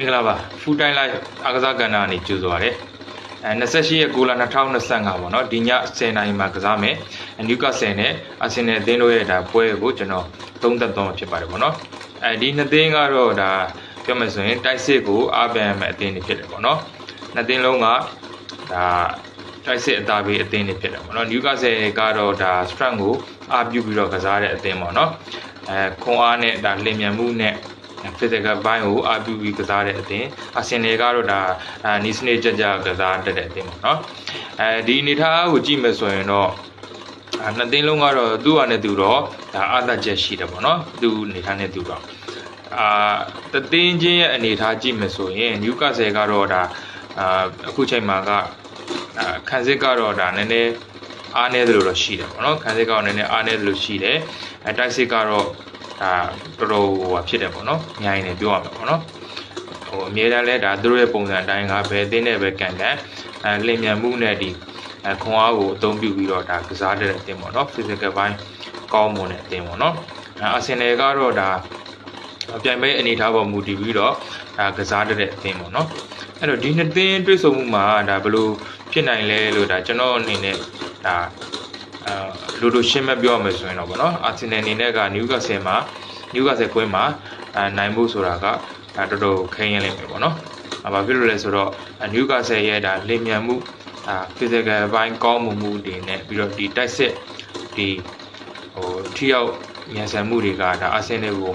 မင်္ဂလာပါဖူတိုင်းလိုက်အားကစားကဏ္ဍကနေကြိုဆိုပါရစေအဲ28ရက်6လ2025ပေါ့နော်ဒီည10နာရီမှာကစားမယ်နျူကာဆယ်နဲ့အာဆင်နယ်အသင်းတို့ရဲ့ဒါပွဲကိုကျွန်တော်သုံးသပ်သွားမှာဖြစ်ပါတယ်ပေါ့နော်အဲဒီနှစ်သင်းကတော့ဒါပြောမယ်ဆိုရင်တိုက်စစ်ကိုအားပန်မဲ့အသင်းတွေဖြစ်တယ်ပေါ့နော်နှစ်သင်းလုံးကဒါတိုက်စစ်အသာပေးအသင်းတွေဖြစ်တယ်ပေါ့နော်နျူကာဆယ်ကတော့ဒါ strength ကိုအားပြုပြီးတော့ကစားတဲ့အသင်းပေါ့နော်အဲခွန်အားနဲ့ဒါလင်မြန်မှုနဲ့ physical ဘိုင်းကိုအပြုပြီးကစားတဲ့အသင်းအာဆင်နယ်ကတော့ဒါနီးစနစ်ကြကြကစားတတ်တဲ့အသင်းပေါ့နော်အဲဒီအနေထားကိုကြည့်မယ်ဆိုရင်တော့အာနှစ်သင်းလုံးကတော့သူ့ဟာနဲ့သူတော့ဒါအသက်ချက်ရှိတယ်ပေါ့နော်သူ့အနေထားနဲ့သူတော့အာတသင်းချင်းရဲ့အနေထားကြည့်မယ်ဆိုရင်နျူကာဆယ်ကတော့ဒါအာအခုချိန်မှာကအာခန်းစစ်ကတော့ဒါနည်းနည်းအားနည်းတယ်လို့တော့ရှိတယ်ပေါ့နော်ခန်းစစ်ကတော့နည်းနည်းအားနည်းတယ်လို့ရှိတယ်အဲတိုက်စစ်ကတော့ ဒါတော်တော်ဟိုဟာဖြစ်တယ်ပေါ့နော်။ညာရင်လည်းပြောရမှာပေါ့နော်။ဟိုအမြဲတမ်းလဲဒါသူတို့ရဲ့ပုံစံအတိုင်းကဘယ်အသင်းနဲ့ပဲကန်ကန်အဲလင်မြန်မှုနဲ့ဒီအဲခွန်အားကိုအသုံးပြုပြီးတော့ဒါကစားတဲ့အသင်းပေါ့နော်။ physical ဘိုင်းကောင်းမွန်တဲ့အသင်းပေါ့နော်။အဲအာဆင်နယ်ကတော့ဒါအပြိုင်ပွဲအနေထားပေါ်မူတည်ပြီးတော့ဒါကစားတဲ့အသင်းပေါ့နော်။အဲ့တော့ဒီနှစ်သင်းတွေ့ဆုံမှုမှာဒါဘယ်လိုဖြစ်နိုင်လဲလို့ဒါကျွန်တော်အနေနဲ့ဒါ အာလူတို့ရှင်းမပြောရမယ်ဆိုရင်တော့ဗောနော်အာဆင်နယ်အနေနဲ့ကနျူကာဆယ်မှာနျူကာဆယ်ကွင်းမှာအာနိုင်ဖို့ဆိုတာကဒါတော်တော်ခင်းရင်လိမ့်မယ်ဗောနော်အာဘာဖြစ်လို့လဲဆိုတော့နျူကာဆယ်ရဲ့ဒါလင်မြန်မှုအာ physical ဘိုင်းကောင်းမှုမှုတွေနဲ့ပြီးတော့ဒီတိုက်စစ်ဒီဟိုထိရောက်ဉာဏ်ဆန်မှုတွေကဒါအာဆင်နယ်ကို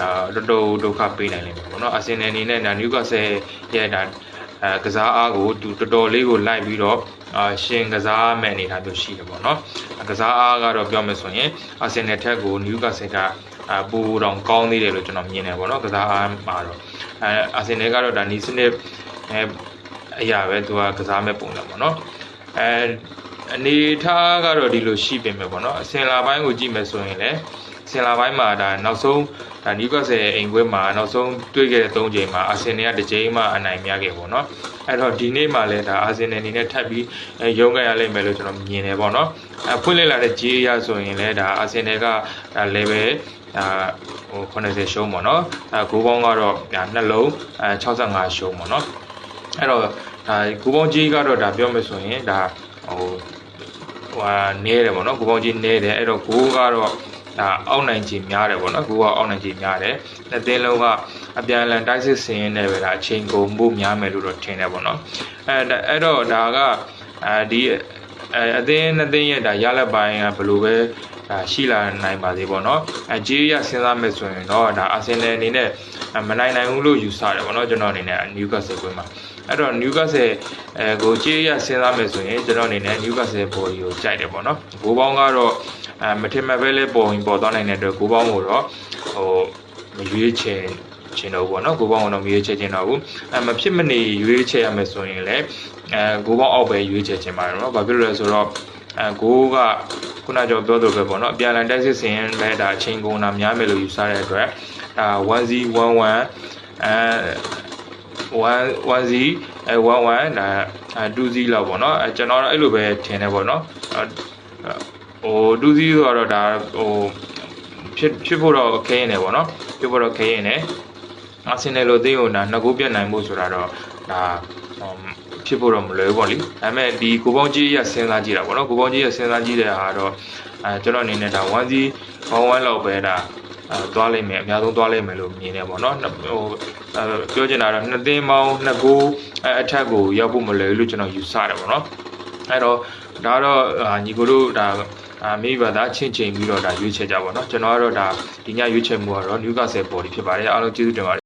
အာတော်တော်ဒုက္ခပေးနိုင်လိမ့်မယ်ဗောနော်အာဆင်နယ်အနေနဲ့ဒါနျူကာဆယ်ရဲ့ဒါ အဲကစားအားကိုသူတော်တော်လေးကိုလိုက်ပြီးတော့အာရှင်ကစားမဲ့အနေထားမျိုးရှိတယ်ပေါ့နော်ကစားအားကတော့ပြောမယ်ဆိုရင်အာဆင်နယ်ထက်ကိုနျူကာဆယ်ကအပူတောင်ကောင်းသေးတယ်လို့ကျွန်တော်မြင်တယ်ပေါ့နော်ကစားအားမှာတော့အဲအာဆင်နယ်ကတော့ဒါနီးစနစ်အဲအရာပဲသူကကစားမဲ့ပုံစံပေါ့နော်အဲအနေထားကတော့ဒီလိုရှိပြင်မယ်ပေါ့နော်အစင်လာပိုင်းကိုကြည့်မယ်ဆိုရင်လည်း စင်လာပိုင်းမှာဒါနောက်ဆုံးဒါနျူကာဆယ်အိမ်ခွဲမှာနောက်ဆုံးတွေ့ခဲ့တဲ့၃ချိန်မှာအာဆင်နယ်ကတစ်ချိန်မှအနိုင်ရခဲ့ပေါ့နော်အဲ့တော့ဒီနေ့မှလည်းဒါအာဆင်နယ်အနေနဲ့ထပ်ပြီးရုံးခဲ့ရလိမ့်မယ်လို့ကျွန်တော်မြင်တယ်ပေါ့နော်အဖွင့်လိုက်လာတဲ့ G အရဆိုရင်လည်းဒါအာဆင်နယ်ကဒါ level ဒါဟို80ရှုံးပေါ့နော်အဲဂိုးပေါင်းကတော့ဒါနှလုံးအဲ65ရှုံးပေါ့နော်အဲ့တော့ဒါဂိုးပေါင်းကြီးကတော့ဒါပြောမယ်ဆိုရင်ဒါဟိုဟိုဟာနဲတယ်ပေါ့နော်ဂိုးပေါင်းကြီးနဲတယ်အဲ့တော့ဂိုးကတော့ဒါ အောက်နိုင်ခြင်းများတယ်ပေါ့နော်ဂိုးကအောက်နိုင်ခြင်းများတယ်နှစ်သင်းလုံးကအပြန်အလှန်တိုက်စစ်ဆင်ရင်းနဲ့ပဲဒါအချိန်ကုန်မှုများမယ်လို့တော့ထင်တယ်ပေါ့နော်အဲအဲ့တော့ဒါကအဲဒီအဲအသင်းနှစ်သင်းရဲ့ဒါရလက်ပိုင်းကဘယ်လိုပဲဒါရှိလာနိုင်ပါသေးပေါ့နော်အဲဂျေးရစဉ်းစားမယ်ဆိုရင်တော့ဒါအာဆင်နယ်အနေနဲ့မနိုင်နိုင်ဘူးလို့ယူဆတယ်ပေါ့နော်ကျွန်တော်အနေနဲ့နျူကာဆယ်ကွင်းမှာအဲ့တော့နျူကာဆယ်အဲကိုဂျေးရစဉ်းစားမယ်ဆိုရင်ကျွန်တော်အနေနဲ့နျူကာဆယ်ဘော်ဒီကိုကြိုက်တယ်ပေါ့နော်ဘိုးပေါင်းကတော့ အဲမထင်မှတ်ပဲလဲပေါ်ရင်ပေါ်သွားနိုင်တဲ့အတွက်ကိုပေါင်းကိုတော့ဟိုမရွေးချယ်ချင်တော့ဘောနော်ကိုပေါင်းကတော့မရွေးချယ်ချင်တော့ဘူးအဲမဖြစ်မနေရွေးချယ်ရမယ်ဆိုရင်လည်းအဲကိုပေါင်းအောက်ပဲရွေးချယ်ချင်ပါတယ်နော်ဘာဖြစ်လို့လဲဆိုတော့အဲကိုကခုနကြောပြောသလိုပဲပေါ့နော်အပြန်လန်တက်စစ်စင်လဲဒါအချိန်ကုန်တာများမယ်လို့ယူဆတဲ့အတွက်ဒါ 1Z11 အဲ1 1Z အဲ11ဒါ 2Z လောက်ပေါ့နော်အဲကျွန်တော်တော့အဲ့လိုပဲထင်တယ်ပေါ့နော် ဟို 2Z ဆိုတော့ဒါဟိုဖြစ်ဖြစ်ဖို့တော့ခဲရင်တယ်ပေါ့နော်ဖြစ်ဖို့တော့ခဲရင်တယ်အာဆင်နယ်လိုသိုံဒါနှစ်ကိုပြတ်နိုင်ဖို့ဆိုတာတော့ဒါဖြစ်ဖို့တော့မလွယ်ဘူးပေါ့လေဒါပေမဲ့ဒီကိုပေါင်းကြီးရစဉ်းစားကြည့်တာပေါ့နော်ကိုပေါင်းကြီးရစဉ်းစားကြည့်တဲ့ဟာတော့အဲကျွန်တော်အနေနဲ့ဒါ 1Z 11လောက်ပဲဒါအဲသွားလိမ့်မယ်အများဆုံးသွားလိမ့်မယ်လို့မြင်နေပေါ့နော်ဟိုပြောချင်တာတော့နှစ်သင်းပေါင်းနှစ်ကိုအအထက်ကိုရောက်ဖို့မလွယ်ဘူးလို့ကျွန်တော်ယူဆတယ်ပေါ့နော်အဲ့တော့ဒါတော့ညီကိုတို့ဒါ အာမိဘသာချင်းချင်းပြီးတော့ဒါရွေးချယ်ကြပါတော့ကျွန်တော်ကတော့ဒါဒီညရွေးချယ်မှုကတော့ Newcastle ပေါ်ဒီဖြစ်ပါတယ်အားလုံးကျေးဇူးတင်ပါတယ်